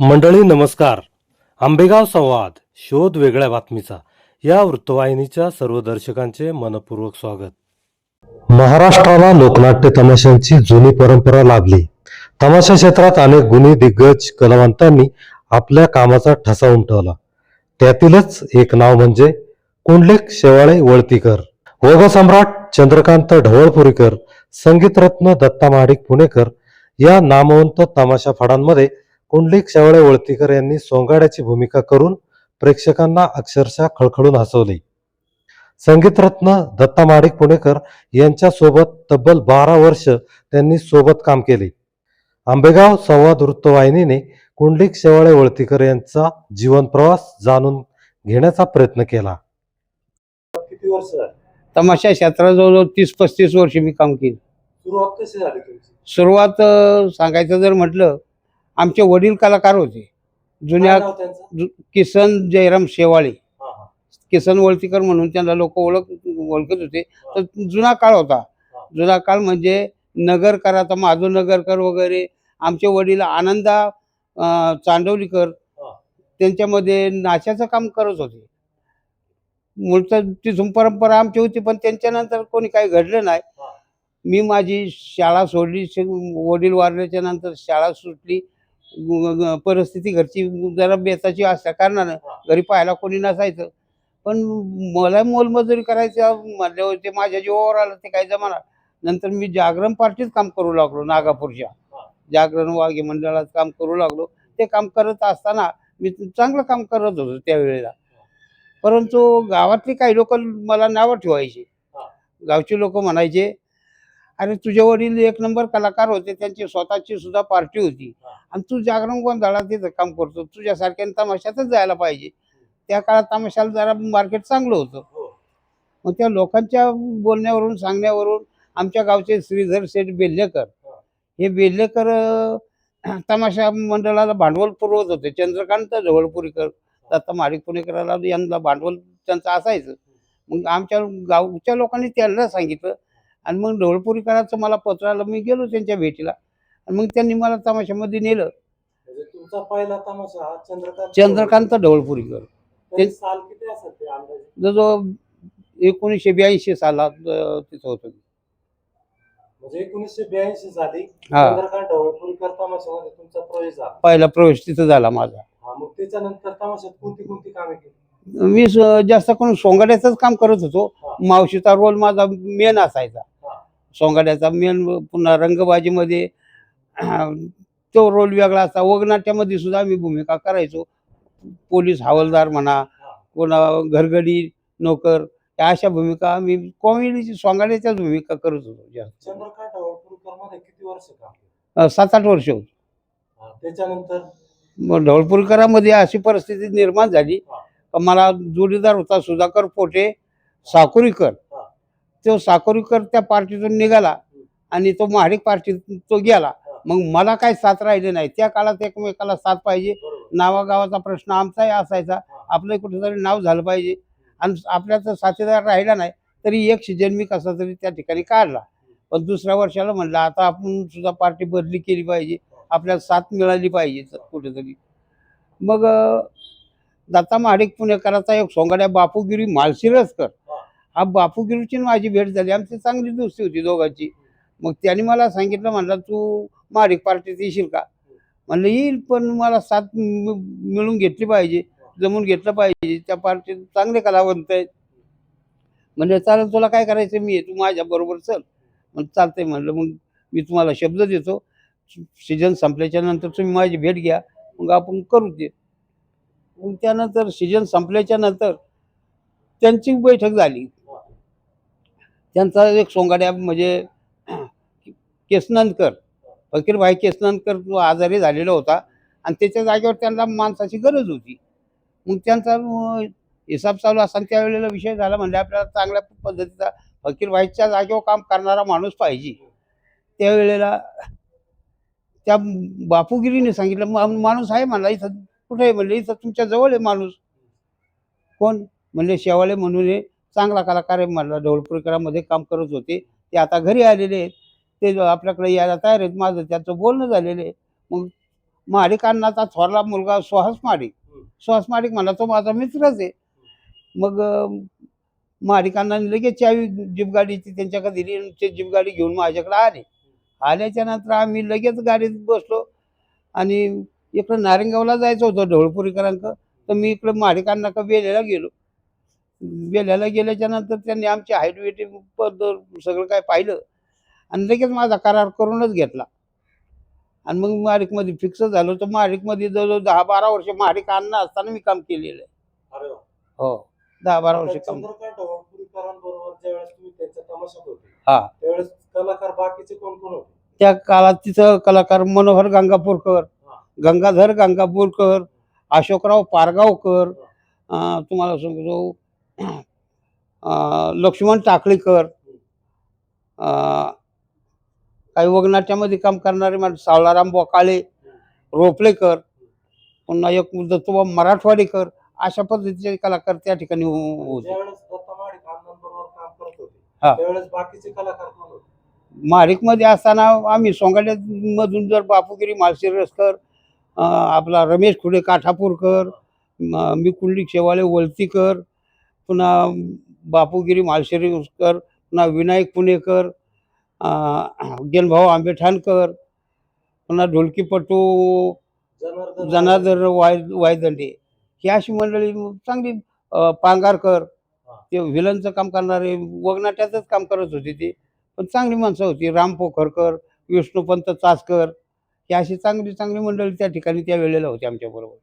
मंडळी नमस्कार. आंबेगाव संवाद शोध वेगळ्या बातमीचा. या वृत्तवाहिनीच्या सर्व दर्शकांचे मनपूर्वक स्वागत. महाराष्ट्राला लोकनाट्य तमाशांची जुनी परंपरा लाभली. तमाशा क्षेत्रात अनेक गुणी दिग्गज कलावंतांनी आपल्या कामाचा ठसा उमटवला. त्यातीलच एक नाव म्हणजे कुंडलेक शेवाळे वळतीकर. वगसम्राट चंद्रकांत ढवळपुरीकर संगीतरत्न दत्ता महाडिक पुणेकर या नामवंत तमाशा फडांमध्ये कुंडलिक शेवाळे वळतीकर यांनी सोंगाड्याची भूमिका करून प्रेक्षकांना अक्षरशः खळखळून हसवले. संगीतरत्न दत्ता महाडिक पुणेकर यांच्या सोबत तब्बल बारा वर्ष त्यांनी सोबत काम केले. आंबेगाव संवाद वृत्तवाहिनीने कुंडलिक शेवाळे वळतीकर यांचा जीवन प्रवास जाणून घेण्याचा प्रयत्न केला. किती वर्ष झाली? तमाशा क्षेत्रात जवळजवळ तीस पस्तीस वर्ष मी काम केलं. सुरुवात कशी झाली तुमची? सुरुवात अं, सांगायचं जर म्हटलं आमचे वडील कलाकार होते. जुन्या जु- किसन जयराम शेवाळे. किसन वळतीकर म्हणून त्यांना लोक ओळख ओळखत होते. तर जुना काळ होता. जुना काळ म्हणजे नगरकर आता माधव नगरकर वगैरे आमचे वडील आनंदा अं, चांडवलीकर हा. त्यांच्यामध्ये नाचाचं काम करत होते. मूळचं तिथून परंपरा आमची होती पण त्यांच्यानंतर कोणी काही घडलं नाही. हा. मी माझी शाळा सोडली शि- वडील वारल्याच्या नंतर शाळा सुटली. परिस्थिती घरची जरा बेताची असल्या कारणानं घरी पाहायला कोणी नसायचं. पण मला मोलमजुरी करायचं म्हटल्यावर ते माझ्या जीवावर आलं ते काही जमाना. नंतर मी जागरण पार्टीत काम करू लागलो नागापूरच्या. जागरण वाघे मंडळात काम करू लागलो. ते काम करत असताना मी चांगलं काम करत होतो त्यावेळेला. परंतु गावातली काही लोक मला नावं ठेवायची. गावची लोक म्हणायचे अरे तुझे वडील एक नंबर कलाकार होते त्यांची स्वतःची सुद्धा पार्टी होती. आणि तू जागरण गोंधळात तिथं काम करतो? तुझ्यासारख्या तमाशातच जायला पाहिजे. त्या काळात तमाशाला जरा मार्केट चांगलं होतं. मग त्या लोकांच्या बोलण्यावरून सांगण्यावरून आमच्या गावचे श्रीधर शेठ बेल्लेकर हे. बेल्लेकर तमाशा मंडळाला भांडवल पुरवत होते. चंद्रकांत ढवळपुरीकर दत्ता माडिक पुणेकराला यांना भांडवल त्यांचं असायचं. मग आमच्या गावच्या लोकांनी त्यांना सांगितलं आणि मग ढवळपुरीकरांचं मला पत्र आलं मी गेलो त्यांच्या भेटीला. आणि मग त्यांनी मला तमाशामध्ये नेलं. म्हणजे तुमचा पहिला तमाशा हा चंद्रकांत चंद्रकांत ढवळपुरीकर तरी साल किती असत ते अंदाजे? जवळजवळ एकोणीसशे ब्याऐंशी सालात अं, तिथं होतं म्हणजे एकोणीसशे ब्याऐंशी साली हा. चंद्रकांत ढवळपुरीकर तमाशामध्ये तुमचा प्रवेश झाला. पहिला प्रवेश तिथं झाला माझा. हा मग त्याच्यानंतर तमाशात कोणती कोणती कामे केली? मी स- जास्त करून सोंगाड्याचाच काम करत होतो. मावशीचा रोल माझा मेन असायचा. सोंगाड्याचा मेन पुन्हा रंगबाजीमध्ये तो रोल वेगळा असा. वगनाट्यामध्ये सुद्धा मी भूमिका करायचो. पोलीस हवालदार म्हणा कोणा घरगडी नोकर या अशा भूमिका मी कॉमेडीची सोंगाड्याच्याच भूमिका करत होतो जास्त. सात आठ वर्ष होत. त्याच्यानंतर? मग ढवळपुरकरामध्ये अशी परिस्थिती निर्माण झाली. मला जोडीदार होता सुधाकर पोटे साकुरीकर. तो साकुरीकर त्या पार्टीतून निघाला आणि तो महाडिक पार्टीत तो गेला. मग मला काही साथ राहिले नाही. त्या काळात एकमेकाला साथ पाहिजे. नावागावाचा प्रश्न आमचाही असायचा. आपलं कुठेतरी नाव झालं पाहिजे. आणि आपल्याचा साथीदार राहिला नाही तरी एक सीजन मी कसा तरी त्या ठिकाणी काढला. पण दुसऱ्या वर्षाला म्हणलं आता आपण सुद्धा पार्टी बदली केली पाहिजे. आपल्याला साथ मिळाली पाहिजे तर कुठेतरी. मग दत्ता महाडिक पुणेकराचा एक सोंगाड्या बापूगिरी मालशिरसकर हा बापूगिरीची आणि माझी भेट झाली. आमची चांगली दोस्ती होती दोघांची. मग त्याने मला सांगितलं म्हणलं तू मारिक पार्टीत येशील का? म्हणलं येईल पण मला साथ मिळून घेतली पाहिजे. जमून घेतलं पाहिजे. त्या पार्टीत चांगले कलावंत आहेत. म्हणजे चालेल तुला काय करायचं मी तू माझ्या बरोबर चल. मग चालतंय. म्हणलं मग मी तुम्हाला शब्द देतो. सीजन संपल्याच्या नंतर तुम्ही माझी भेट घ्या. मग आपण करू ते. मग त्यानंतर सीजन संपल्याच्या नंतर त्यांची बैठक झाली. त्यांचा एक सोंगाड्या म्हणजे केसनंदकर फकीरभाई केसनंदकर जो आजारी झालेला होता आणि त्याच्या जागेवर त्यांना माणसाची गरज होती. मग त्यांचा हिसाब चालू असताना त्यावेळेला विषय झाला म्हणजे आपल्याला चांगल्या पद्धतीचा फकीरभाईच्या जागेवर काम करणारा माणूस पाहिजे. त्यावेळेला त्या बापूगिरीने सांगितलं "मा- माणूस आहे म्हणला इथं कुठे आहे? म्हणले इथं तुमच्या जवळ आहे माणूस. कोण? म्हणले शेवाळे म्हणून आहे. चांगला कलाकार आहे म्हणला ढवळपुरकरामध्ये काम करत होते. ते आता घरी आलेले आहेत. ते आपल्याकडे यायला तयार आहेत. माझं त्याचं बोलणं झालेलं आहे. मग अण्णाचा थोरला मुलगा सुहास महाडिक सुहास महाडिक म्हणला तो माझा मित्रच आहे. मग अण्णाने लगेच चावी जीप गाडीची त्यांच्याकडे दिली आणि ते जीप गाडी घेऊन माझ्याकडे आले. आल्याच्यानंतर आम्ही लगेच गाडीत बसलो. आणि इकडं नारेंगावला जायचं होतं ढवळपुरीकरांक तर मी इकडं महाडिकांना बेल्याला गेलो. बेल्याला गेल्याच्यानंतर त्यांनी आमची हाईट वेट पद्धत सगळं काय पाहिलं. आणि लगेच माझा करार करूनच घेतला. आणि मग महाडिकमध्ये फिक्स झालो. तर महाडिकमध्ये जवळजवळ दहा बारा वर्ष महाडिक अण्णा असताना मी काम केलेलं आहे. हो. दहा बारा वर्ष काम. हा. त्यावेळेस कलाकार बाकीचे कोण कोण होते? त्या काळात तिथं कलाकार मनोहर गंगापूरकर गंगाधर गंगापूरकर अशोकराव पारगावकर तुम्हाला सांगतो लक्ष्मण टाकळीकर काही वगनाट्यामध्ये काम करणारे माणसं सावळाराम बोकाळे रोपलेकर पुन्हा एक दत्तोबा मराठवाडेकर अशा पद्धतीचे कलाकार त्या ठिकाणी हो- होते. महाडिकमध्ये असताना आम्ही सोंगाड्यामधून जर बापूगिरी माळशिरसकर अं, आपला रमेश खुडे काठापूरकर म- मी कुंडलिक शेवाळे वलतीकर पुन्हा बापूगिरी माळशिरसकर पुन्हा विनायक पुणेकर अं, गेनभाऊ आंबेठाणकर पुन्हा ढोलकीपटू जनार्दन वाय वायदंडे. ही अशी मंडळी चांगली पांगारकर ते व्हिलनचं काम करणारे वगनाट्याचंच काम करत होते ते. पण चांगली माणसं होती. राम पोखरकर विष्णुपंत चासकर ही अशी चांगली चांगली मंडळी त्या ठिकाणी त्या वेळेला होती आमच्याबरोबर